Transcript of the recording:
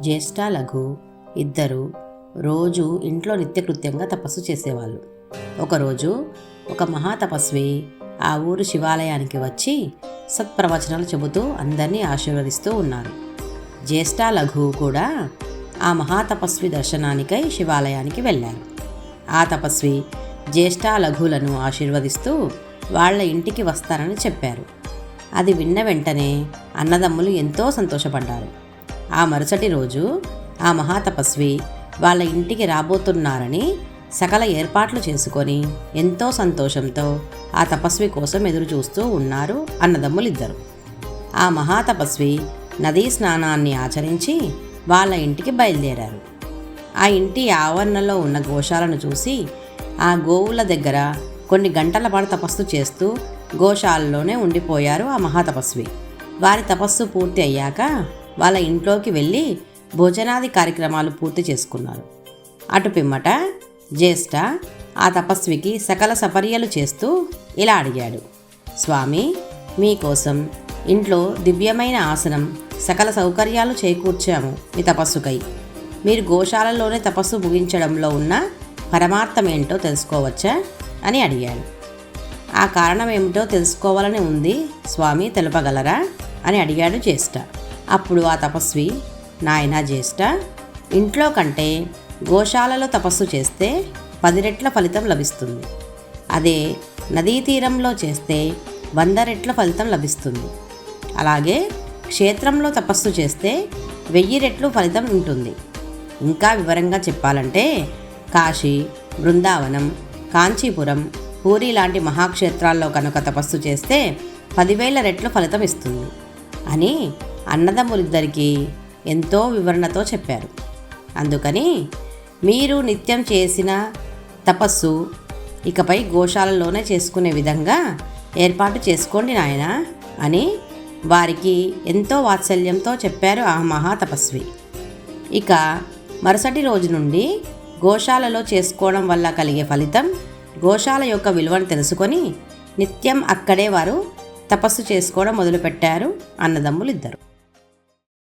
జ్యేష్ఠాలకు ఇద్దరు రోజు ఇంట్లో నిత్యకృత్యంగా తపస్సు చేసేవాళ్ళు. ఒకరోజు ఒక మహాతపస్వి ఆ ఊరు శివాలయానికి వచ్చి సత్ప్రవచనాలు చెబుతూ అందరినీ ఆశీర్వదిస్తూ ఉన్నారు. జ్యేష్ఠాలఘు కూడా ఆ మహాతపస్వి దర్శనానికై శివాలయానికి వెళ్ళారు. ఆ తపస్వి జ్యేష్ఠాలఘులను ఆశీర్వదిస్తూ వాళ్ళ ఇంటికి వస్తారని చెప్పారు. అది విన్న వెంటనే అన్నదమ్ములు ఎంతో సంతోషపడ్డారు. ఆ మరుసటి రోజు ఆ మహాతపస్వి వాళ్ళ ఇంటికి రాబోతున్నారని సకల ఏర్పాట్లు చేసుకొని ఎంతో సంతోషంతో ఆ తపస్వి కోసం ఎదురు చూస్తూ ఉన్నారు అన్నదమ్ములిద్దరు. ఆ మహాతపస్వి నదీ స్నానాన్ని ఆచరించి వాళ్ళ ఇంటికి బయలుదేరారు. ఆ ఇంటి ఆవరణలో ఉన్న గోశాలను చూసి ఆ గోవుల దగ్గర కొన్ని గంటల పాటు తపస్సు చేస్తూ గోశాలలోనే ఉండిపోయారు ఆ మహాతపస్వి. వారి తపస్సు పూర్తి అయ్యాక వాళ్ళ ఇంట్లోకి వెళ్ళి భోజనాది కార్యక్రమాలు పూర్తి చేసుకున్నారు. అటు పిమ్మట జ్యేష్ఠ ఆ తపస్వికి సకల సపర్యలు చేస్తూ ఇలా అడిగాడు. స్వామి మీకోసం ఇంట్లో దివ్యమైన ఆసనం సకల సౌకర్యాలు చేకూర్చాము మీ తపస్సుకై. మీరు గోశాలలోనే తపస్సు ముగించడంలో ఉన్న పరమార్థమేంటో తెలుసుకోవచ్చా? అని అడిగాడు. ఆ కారణం ఏమిటో తెలుసుకోవాలని ఉంది స్వామి తెలుపగలరా? అని అడిగాడు జ్యేష్ఠ. అప్పుడు ఆ తపస్వి నాయనా జ్యేష్ఠ ఇంట్లో కంటే గోశాలలో తపస్సు చేస్తే పది రెట్ల ఫలితం లభిస్తుంది. అదే నదీ తీరంలో చేస్తే వంద రెట్ల ఫలితం లభిస్తుంది. అలాగే క్షేత్రంలో తపస్సు చేస్తే వెయ్యి రెట్లు ఫలితం ఉంటుంది. ఇంకా వివరంగా చెప్పాలంటే కాశీ బృందావనం కాంచీపురం పూరి లాంటి మహాక్షేత్రాల్లో కనుక తపస్సు చేస్తే పదివేల రెట్లు ఫలితం ఇస్తుంది అని అన్నదమ్ములిద్దరికీ ఎంతో వివరణతో చెప్పారు. అందుకని మీరు నిత్యం చేసిన తపస్సు ఇకపై గోశాలలోనే చేసుకునే విధంగా ఏర్పాటు చేసుకోండి నాయన అని వారికి ఎంతో వాత్సల్యంతో చెప్పారు ఆ మహాతపస్వి. ఇక మరుసటి రోజు నుండి గోశాలలో చేసుకోవడం వల్ల కలిగే ఫలితం గోశాల యొక్క విలువను తెలుసుకొని నిత్యం అక్కడే వారు తపస్సు చేసుకోవడం మొదలుపెట్టారు అన్నదమ్ములిద్దరు.